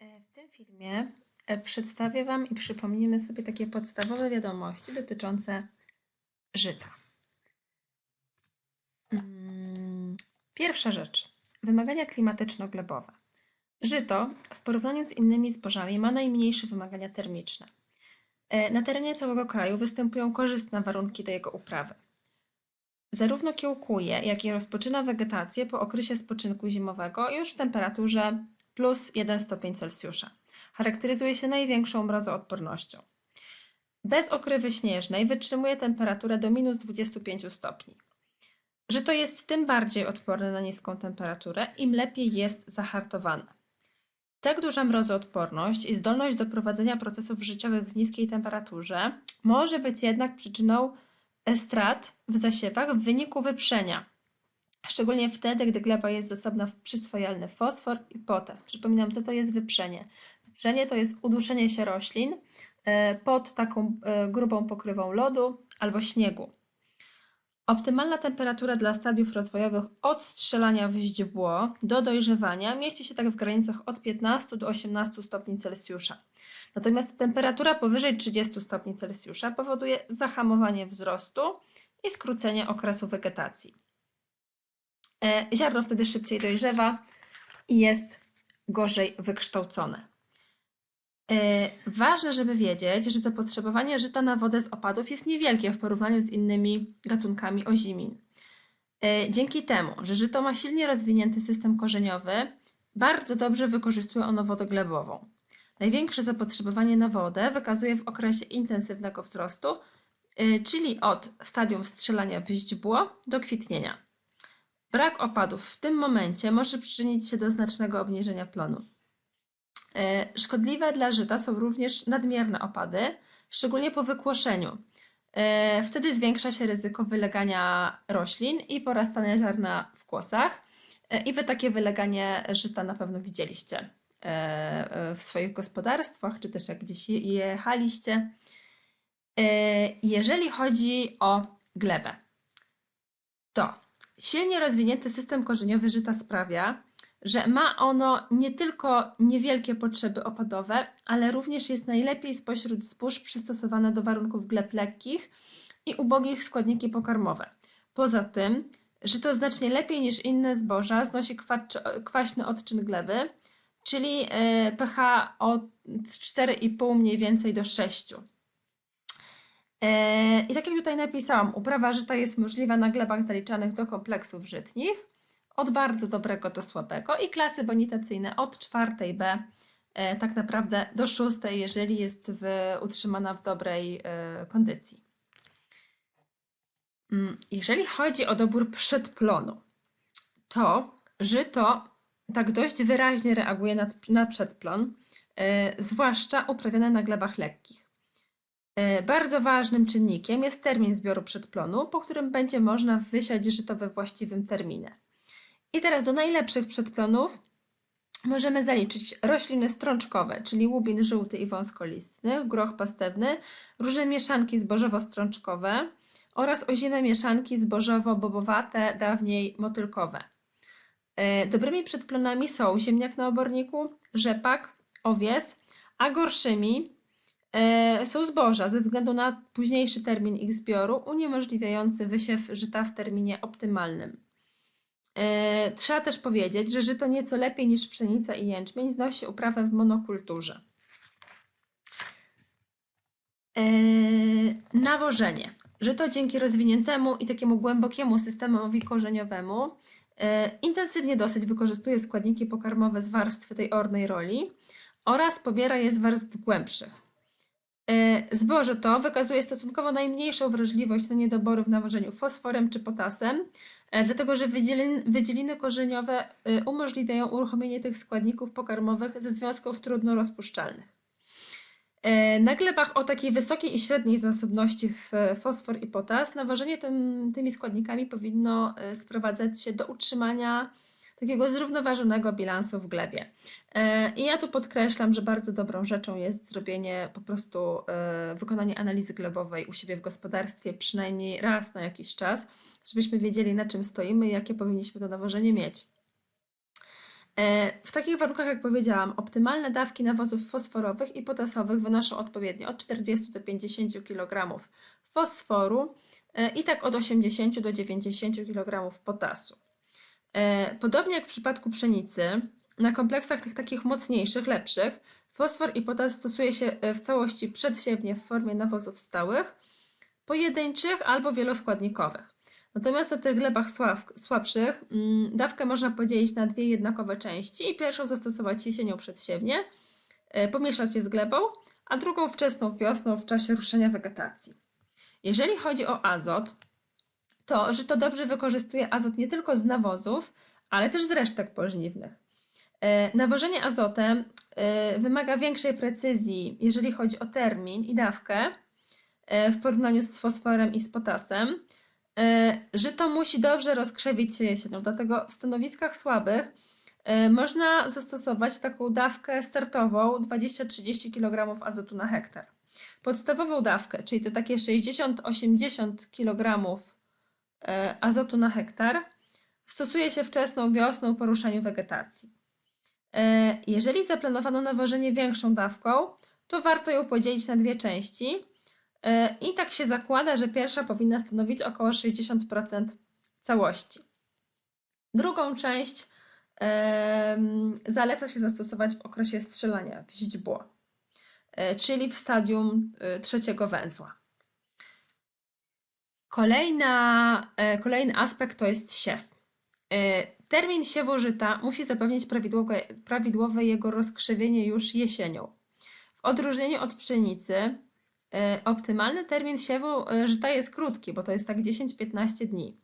E, W tym filmie e, przedstawię Wam i przypomnimy sobie takie podstawowe wiadomości dotyczące żyta. Mm, Pierwsza rzecz. Wymagania klimatyczno-glebowe. Żyto w porównaniu z innymi zbożami ma najmniejsze wymagania termiczne. E, Na terenie całego kraju występują korzystne warunki do jego uprawy. Zarówno kiełkuje, jak i rozpoczyna wegetację po okresie spoczynku zimowego już w temperaturze plus 1 stopień Celsjusza. Charakteryzuje się największą mrozoodpornością. Bez okrywy śnieżnej wytrzymuje temperaturę do minus 25 stopni. Żyto jest tym bardziej odporne na niską temperaturę, im lepiej jest zahartowane. Tak duża mrozoodporność i zdolność do prowadzenia procesów życiowych w niskiej temperaturze może być jednak przyczyną strat w zasiewach w wyniku wyprzenia, szczególnie wtedy, gdy gleba jest zasobna w przyswajalny fosfor i potas. Przypominam, co to jest wyprzenie. Wyprzenie to jest uduszenie się roślin e, pod taką e, grubą pokrywą lodu albo śniegu. Optymalna temperatura dla stadiów rozwojowych od strzelania w źdźbło do dojrzewania mieści się tak w granicach od 15 do 18 stopni Celsjusza. Natomiast temperatura powyżej 30 stopni Celsjusza powoduje zahamowanie wzrostu i skrócenie okresu wegetacji. E, Ziarno wtedy szybciej dojrzewa i jest gorzej wykształcone. E, Ważne, żeby wiedzieć, że zapotrzebowanie żyta na wodę z opadów jest niewielkie w porównaniu z innymi gatunkami ozimin. E, Dzięki temu, że żyto ma silnie rozwinięty system korzeniowy, bardzo dobrze wykorzystuje ono wodę glebową. Największe zapotrzebowanie na wodę wykazuje w okresie intensywnego wzrostu, czyli od stadium strzelania w źdźbło do kwitnienia. Brak opadów w tym momencie może przyczynić się do znacznego obniżenia plonu. Y, Szkodliwe dla żyta są również nadmierne opady, szczególnie po wykłoszeniu. Y, Wtedy zwiększa się ryzyko wylegania roślin i porastania ziarna w kłosach. Y, I Wy takie wyleganie żyta na pewno widzieliście e, w swoich gospodarstwach, czy też jak gdzieś je- jechaliście. E, Jeżeli chodzi o glebę, to silnie rozwinięty system korzeniowy żyta sprawia, że ma ono nie tylko niewielkie potrzeby opadowe, ale również jest najlepiej spośród zbóż przystosowane do warunków gleb lekkich i ubogich składniki pokarmowe. Poza tym, żyto znacznie lepiej niż inne zboża znosi kwaśny odczyn gleby, czyli e, pH od 4,5 mniej więcej do 6. E, I tak jak tutaj napisałam, uprawa żyta jest możliwa na glebach zaliczanych do kompleksów żytnich, od bardzo dobrego do słabego i klasy bonitacyjne od czwartej B e, tak naprawdę do szóstej, jeżeli jest w, utrzymana w dobrej e, kondycji. Mm, Jeżeli chodzi o dobór przedplonu, to żyto tak dość wyraźnie reaguje na, na przedplon, zwłaszcza uprawiane na glebach lekkich. E, Bardzo ważnym czynnikiem jest termin zbioru przedplonu, po którym będzie można wysiać żyto we właściwym terminie. I teraz do najlepszych przedplonów możemy zaliczyć rośliny strączkowe, czyli łubin żółty i wąskolistny, groch pastewny, różne mieszanki zbożowo-strączkowe oraz ozime mieszanki zbożowo-bobowate, dawniej motylkowe. E, Dobrymi przedplonami są ziemniak na oborniku, rzepak, owies, a gorszymi są zboża ze względu na późniejszy termin ich zbioru, uniemożliwiający wysiew żyta w terminie optymalnym. E, Trzeba też powiedzieć, że żyto nieco lepiej niż pszenica i jęczmień znosi uprawę w monokulturze. E, Nawożenie. Żyto dzięki rozwiniętemu i takiemu głębokiemu systemowi korzeniowemu e, intensywnie dosyć wykorzystuje składniki pokarmowe z warstwy tej ornej roli oraz pobiera je z warstw głębszych. E, Zboże to wykazuje stosunkowo najmniejszą wrażliwość na niedobory w nawożeniu fosforem czy potasem, e, dlatego że wydzielin, wydzieliny korzeniowe e, umożliwiają uruchomienie tych składników pokarmowych ze związków trudno rozpuszczalnych. Na glebach o takiej wysokiej i średniej zasobności w fosfor i potas nawożenie tym, tymi składnikami powinno sprowadzać się do utrzymania takiego zrównoważonego bilansu w glebie. E, I ja tu podkreślam, że bardzo dobrą rzeczą jest zrobienie po prostu e, wykonanie analizy glebowej u siebie w gospodarstwie przynajmniej raz na jakiś czas, żebyśmy wiedzieli na czym stoimy i jakie powinniśmy to nawożenie mieć. E, W takich warunkach, jak powiedziałam, optymalne dawki nawozów fosforowych i potasowych wynoszą odpowiednio od 40 do 50 kg fosforu i tak od 80 do 90 kg potasu. E, Podobnie jak w przypadku pszenicy, na kompleksach tych takich mocniejszych, lepszych, fosfor i potas stosuje się e, w całości przedsiewnie w formie nawozów stałych, pojedynczych albo wieloskładnikowych. Natomiast na tych glebach słab, słabszych mm, dawkę można podzielić na dwie jednakowe części i pierwszą zastosować jesienią przedsiewnie, e, pomieszać je z glebą, a drugą wczesną wiosną w czasie ruszenia wegetacji. Jeżeli chodzi o azot, to żyto dobrze wykorzystuje azot nie tylko z nawozów, ale też z resztek pożniwnych. E, Nawożenie azotem e, wymaga większej precyzji, jeżeli chodzi o termin i dawkę e, w porównaniu z fosforem i z potasem. E, Żyto musi dobrze rozkrzewić się jesienią, dlatego w stanowiskach słabych można zastosować taką dawkę startową 20-30 kg azotu na hektar. Podstawową dawkę, czyli to takie 60-80 kg azotu na hektar, stosuje się wczesną wiosną po ruszeniu wegetacji. E, Jeżeli zaplanowano nawożenie większą dawką, to warto ją podzielić na dwie części. E, I tak się zakłada, że pierwsza powinna stanowić około 60% całości. Drugą część zaleca się zastosować w okresie strzelania w źdźbło, e, czyli w stadium e, trzeciego węzła. Kolejna, e, kolejny aspekt to jest siew. E, Termin siewu żyta musi zapewnić prawidłowe, prawidłowe jego rozkrzewienie już jesienią. W odróżnieniu od pszenicy, e, optymalny termin siewu żyta jest krótki, bo to jest tak 10-15 dni.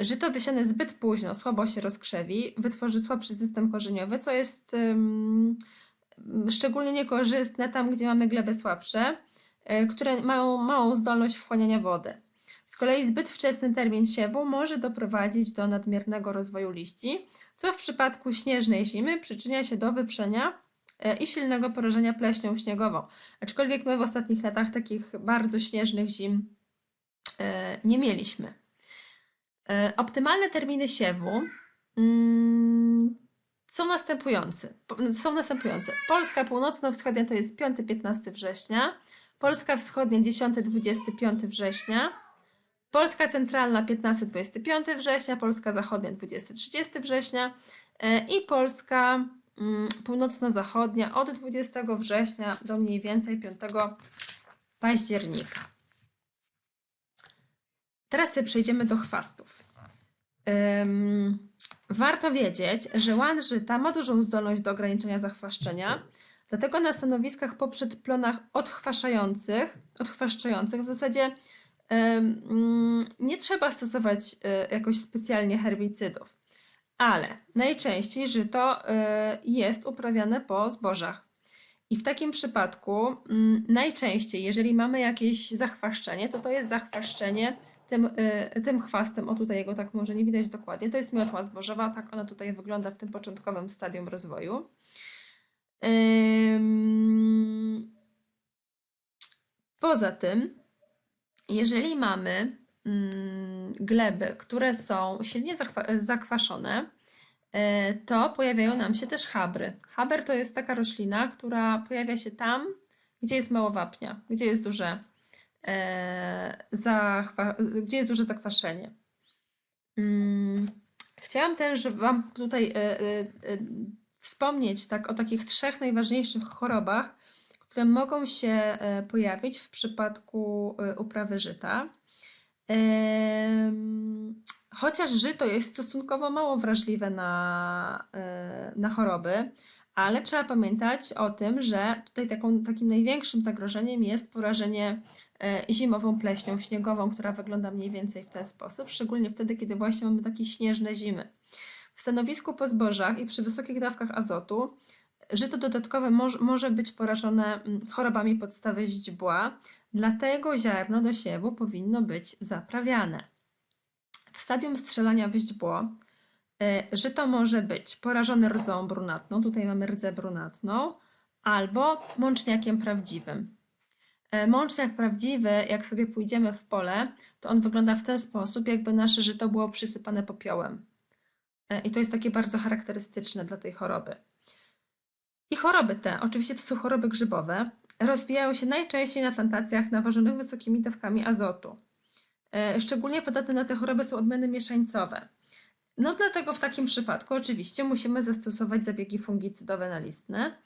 Żyto wysiane zbyt późno słabo się rozkrzewi, wytworzy słabszy system korzeniowy, co jest em, szczególnie niekorzystne tam, gdzie mamy gleby słabsze, które mają małą zdolność wchłaniania wody. Kolei zbyt wczesny termin siewu może doprowadzić do nadmiernego rozwoju liści, co w przypadku śnieżnej zimy przyczynia się do wyprzenia e, i silnego porażenia pleśnią śniegową. Aczkolwiek my w ostatnich latach takich bardzo śnieżnych zim e, nie mieliśmy. E, Optymalne terminy siewu mm, są następujące. Są następujące. Polska północno-wschodnia to jest 5-15 września, Polska wschodnia 10-25 września, Polska centralna 15-25 września, Polska zachodnia 20-30 września e, i Polska mm, północno-zachodnia od 20 września do mniej więcej 5 października. Teraz sobie przejdziemy do chwastów. Warto wiedzieć, że łan żyta ma dużą zdolność do ograniczenia zachwaszczenia, dlatego na stanowiskach po przedplonach odchwaszających, odchwaszczających w zasadzie nie trzeba stosować y, jakoś specjalnie herbicydów, ale najczęściej żyto y, jest uprawiane po zbożach. I w takim przypadku mm, najczęściej, jeżeli mamy jakieś zachwaszczenie, to to jest zachwaszczenie tym, y, tym chwastem. O tutaj jego tak może nie widać dokładnie. To jest miotła zbożowa, tak ona tutaj wygląda w tym początkowym stadium rozwoju. Poza tym, jeżeli mamy mm, gleby, które są silnie zakwaszone, e, to pojawiają nam się też chabry. Chaber to jest taka roślina, która pojawia się tam, gdzie jest mało wapnia, gdzie jest duże, e, gdzie jest duże zakwaszenie. Mm, Chciałam też Wam tutaj e, wspomnieć tak o takich trzech najważniejszych chorobach, które mogą się e, pojawić w przypadku e, uprawy żyta. Chociaż żyto jest stosunkowo mało wrażliwe na, e, na choroby, ale trzeba pamiętać o tym, że tutaj taką, takim największym zagrożeniem jest porażenie zimową pleśnią śniegową, która wygląda mniej więcej w ten sposób, szczególnie wtedy, kiedy właśnie mamy takie śnieżne zimy. W stanowisku po zbożach i przy wysokich dawkach azotu żyto dodatkowe moż, może być porażone mm, chorobami podstawy źdźbła, dlatego ziarno do siewu powinno być zaprawiane. W stadium strzelania w źdźbło y, żyto może być porażone rdzą brunatną, tutaj mamy rdzę brunatną, albo mączniakiem prawdziwym. E, Mączniak prawdziwy, jak sobie pójdziemy w pole, to on wygląda w ten sposób, jakby nasze żyto było przysypane popiołem. E, I to jest takie bardzo charakterystyczne dla tej choroby. I choroby te, oczywiście to są choroby grzybowe, rozwijają się najczęściej na plantacjach nawożonych wysokimi dawkami azotu. E, szczególnie podatne na te choroby są odmiany mieszańcowe. No dlatego w takim przypadku oczywiście musimy zastosować zabiegi fungicydowe nalistne.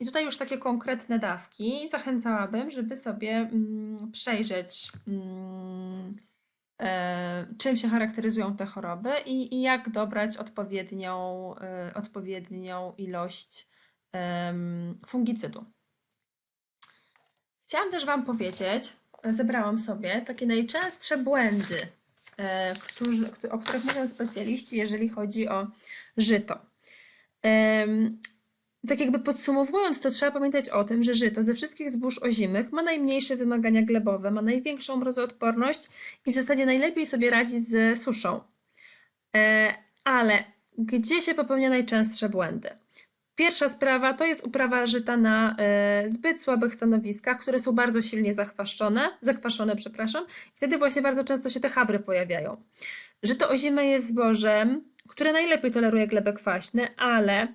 I tutaj już takie konkretne dawki. Zachęcałabym, żeby sobie mm, przejrzeć, mm, czym się charakteryzują te choroby i, i jak dobrać odpowiednią, e, odpowiednią ilość fungicydu. Chciałam też Wam powiedzieć, zebrałam sobie takie najczęstsze błędy, e, o których mówią specjaliści, jeżeli chodzi o żyto. Tak jakby podsumowując, to trzeba pamiętać o tym, że żyto ze wszystkich zbóż ozimych ma najmniejsze wymagania glebowe, ma największą mrozoodporność i w zasadzie najlepiej sobie radzi z suszą. E, ale gdzie się popełnia najczęstsze błędy? Pierwsza sprawa to jest uprawa żyta na e, zbyt słabych stanowiskach, które są bardzo silnie zachwaszczone, zakwaszone, przepraszam. Wtedy właśnie bardzo często się te chabry pojawiają. Żyto ozime jest zbożem, które najlepiej toleruje glebę kwaśne, ale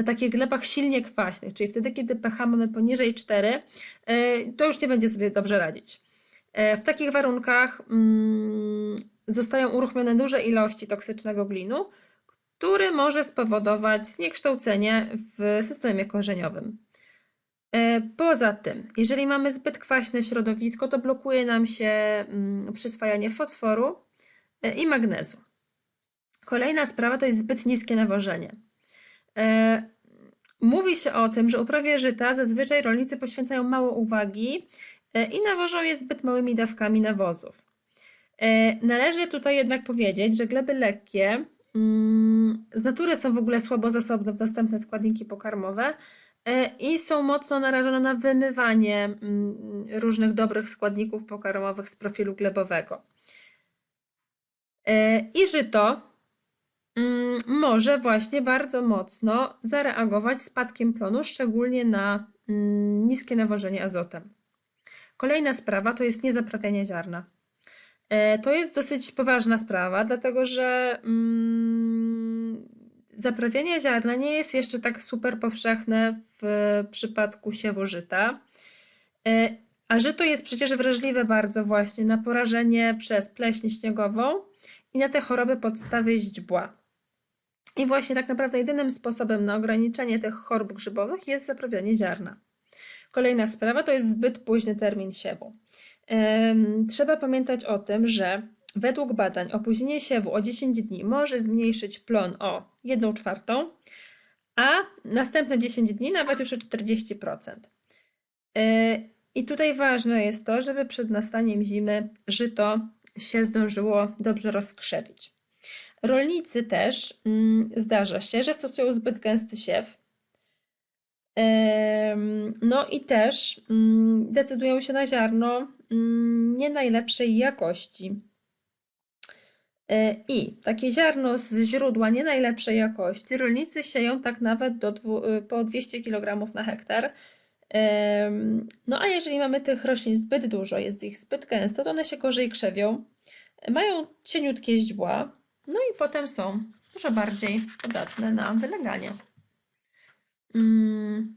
na takich glebach silnie kwaśnych, czyli wtedy, kiedy pH mamy poniżej 4, e, to już nie będzie sobie dobrze radzić. E, w takich warunkach mm, zostają uruchomione duże ilości toksycznego glinu, który może spowodować zniekształcenie w systemie korzeniowym. E, poza tym, jeżeli mamy zbyt kwaśne środowisko, to blokuje nam się mm, przyswajanie fosforu i magnezu. Kolejna sprawa to jest zbyt niskie nawożenie. E, mówi się o tym, że uprawie żyta zazwyczaj rolnicy poświęcają mało uwagi i nawożą je zbyt małymi dawkami nawozów. Należy tutaj jednak powiedzieć, że gleby lekkie Mm, z natury są w ogóle słabo zasobne w następne składniki pokarmowe e, i są mocno narażone na wymywanie mm, różnych dobrych składników pokarmowych z profilu glebowego. E, I żyto może właśnie bardzo mocno zareagować spadkiem plonu, szczególnie na niskie nawożenie azotem. Kolejna sprawa to jest niezaprawianie ziarna. E, to jest dosyć poważna sprawa, dlatego że mm, zaprawianie ziarna nie jest jeszcze tak super powszechne w przypadku siewu żyta. E, a żyto jest przecież wrażliwe bardzo właśnie na porażenie przez pleśń śniegową i na te choroby podstawy źdźbła. I właśnie tak naprawdę jedynym sposobem na ograniczenie tych chorób grzybowych jest zaprawianie ziarna. Kolejna sprawa to jest zbyt późny termin siewu. Trzeba pamiętać o tym, że według badań opóźnienie siewu o 10 dni może zmniejszyć plon o 1 czwartą, a następne 10 dni nawet już o 40%. E, I tutaj ważne jest to, żeby przed nastaniem zimy żyto się zdążyło dobrze rozkrzewić. Rolnicy też mm, zdarza się, że stosują zbyt gęsty siew, no i też mm, decydują się na ziarno mm, nie najlepszej jakości. E, I takie ziarno z źródła nie najlepszej jakości rolnicy sieją tak nawet do dwu, y, po 200 kg na hektar. No a jeżeli mamy tych roślin zbyt dużo, jest ich zbyt gęsto, to one się gorzej krzewią, mają cieniutkie źdźbła, no i potem są dużo bardziej podatne na wyleganie. Mm,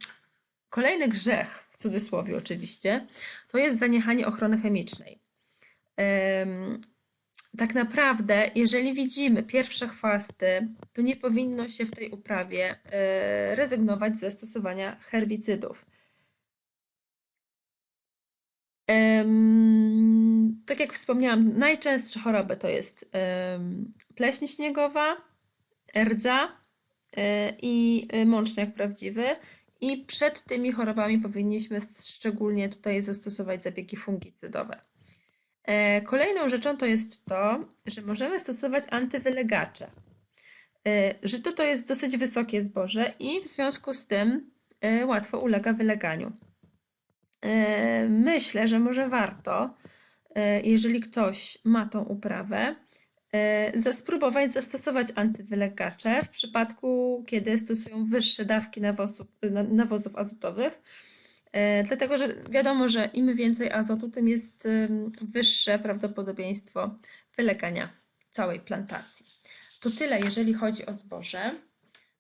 kolejny grzech, w cudzysłowie oczywiście, to jest zaniechanie ochrony chemicznej. Tak naprawdę, jeżeli widzimy pierwsze chwasty, to nie powinno się w tej uprawie e, rezygnować ze stosowania herbicydów. Tak jak wspomniałam, najczęstsze choroby to jest pleśń śniegowa, rdza, Y, i y, mączniak prawdziwy. I przed tymi chorobami powinniśmy szczególnie tutaj zastosować zabiegi fungicydowe. E, kolejną rzeczą to jest to, że możemy stosować antywylegacze. E, żyto to jest dosyć wysokie zboże i w związku z tym e, łatwo ulega wyleganiu. Myślę, że może warto, jeżeli ktoś ma tą uprawę, spróbować zastosować antywylegacze w przypadku, kiedy stosują wyższe dawki nawozów, nawozów azotowych. E, dlatego, że wiadomo, że im więcej azotu, tym jest wyższe prawdopodobieństwo wylegania całej plantacji. To tyle, jeżeli chodzi o zboże.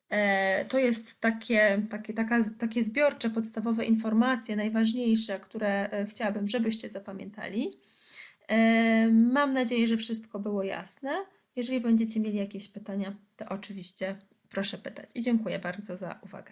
E, To jest takie, takie, taka, takie zbiorcze, podstawowe informacje, najważniejsze, które e, chciałabym, żebyście zapamiętali. E, Mam nadzieję, że wszystko było jasne. Jeżeli będziecie mieli jakieś pytania, to oczywiście proszę pytać. I dziękuję bardzo za uwagę.